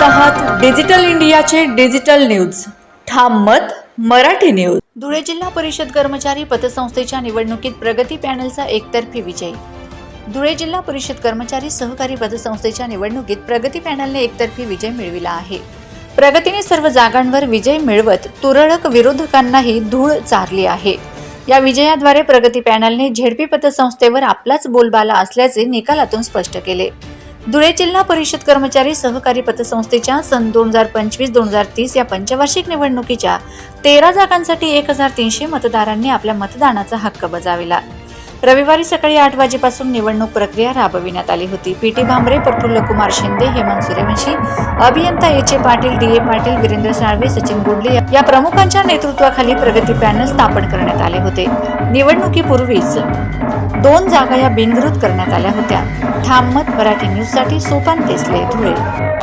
Digital इंडियाचे digital news. ठाम मत मराठी न्यूज. धुळे जिल्हा परिषद कर्मचारी पतसंस्थेच्या निवडणुकीत प्रगती पॅनलचा एकतर्फी विजय. धुळे जिल्हा परिषद कर्मचारी सहकारी पतसंस्थेच्या निवडणुकीत प्रगती पॅनलने एकतर्फी विजय मिळविला आहे. प्रगतीने सर्व जागांवर विजय मिळवत तुरळक विरोधकांनाही धूळ चारली आहे. या विजयाद्वारे प्रगती पॅनलने झेडपी पतसंस्थेवर आपलाच बोलबाला असल्याचे निकालातून स्पष्ट केले. धुळे जिल्हा परिषद कर्मचारी सहकारी पतसंस्थेच्या सन दोन हजार पंचवीस दोन हजार तीस या पंचवार्षिक निवडणुकीच्या तेरा जागांसाठी एक हजार तीनशे मतदारांनी आपल्या मतदानाचा हक्क बजाविला. रविवारी सकाळी आठ वाजेपासून निवडणूक प्रक्रिया राबविण्यात आली होती. पी टी भांबरे प्रफुल्ल कुमार शिंदे हेमंत सूर्यवंशी अभियंता H A Patil D A Patil Virendra Salve Sachin Godle या प्रमुखांच्या नेतृत्वाखाली प्रगती पॅनल स्थापन करण्यात आले होते. निवडणुकीपूर्वीच दोन जागा या बिनविरोध करण्यात आल्या होत्या. ठाम मराठी न्यूजसाठी सोपान देसले धुळे.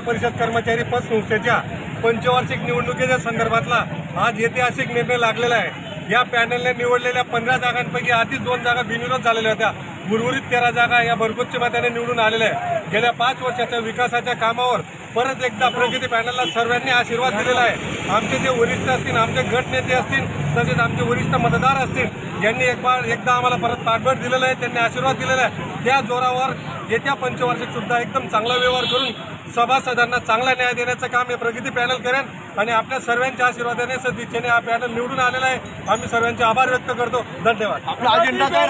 परिषद कर्मचारी पतसंस्थेच्या पंचवार्षिक निवडणुकीच्या संदर्भातला आज ऐतिहासिक निर्णय लागलेला आहे. या पॅनलने निवडलेल्या पंधरा जागांपैकी आधीच दोन जागा बिनविरोध झालेल्या होत्या. उर्वरित तेरा जागा या भरगोच्च मताने निवडून आलेल्या आहे गेल्या पाच वर्षाच्या विकासाच्या कामावर परत एकदा प्रगती पॅनलला सर्वांनी आशीर्वाद दिलेला आहे. आमचे जे वरिष्ठ असतील आमचे गटनेते असतील तसेच आमचे वरिष्ठ मतदार असतील यांनी एक बार एकदा आम्हाला परत पाठबळ दिलेलं आहे त्यांनी आशीर्वाद दिलेला आहे. त्या जोरावर येत्या पंचवार्षिक सुद्धा एकदम चांगला व्यवहार करून सभासदांना चांगला न्याय देण्याचं काम हे प्रगती पॅनल करेन आणि आपल्या सर्वांच्या आशीर्वादाने सदिच्छेने हा पॅनल निवडून आलेला आहे. आम्ही सर्वांचे आभार व्यक्त करतो. धन्यवाद. आपला अजेंडा काय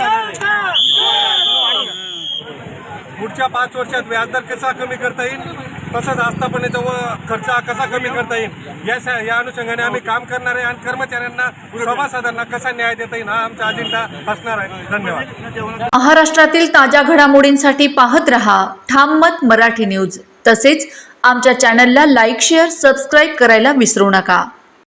पुढच्या पाच वर्षात व्याजदर कसा कमी करता येईल? तसंच आस्थापनेचा व खर्च कसा कमी करता येईल? या सा या अनुषंगाने आम्ही काम करणार आहे आणि कर्मचाऱ्यांना सभासदांना कसा न्याय देता येईल हा आमचा अजेंडा असणार आहे. धन्यवाद. महाराष्ट्रातील ताज्या घडामोडींसाठी पाहत रहा ठाम मत मराठी न्यूज. तसेच आमच्या चॅनलला लाईक शेअर सबस्क्राईब करायला विसरू नका.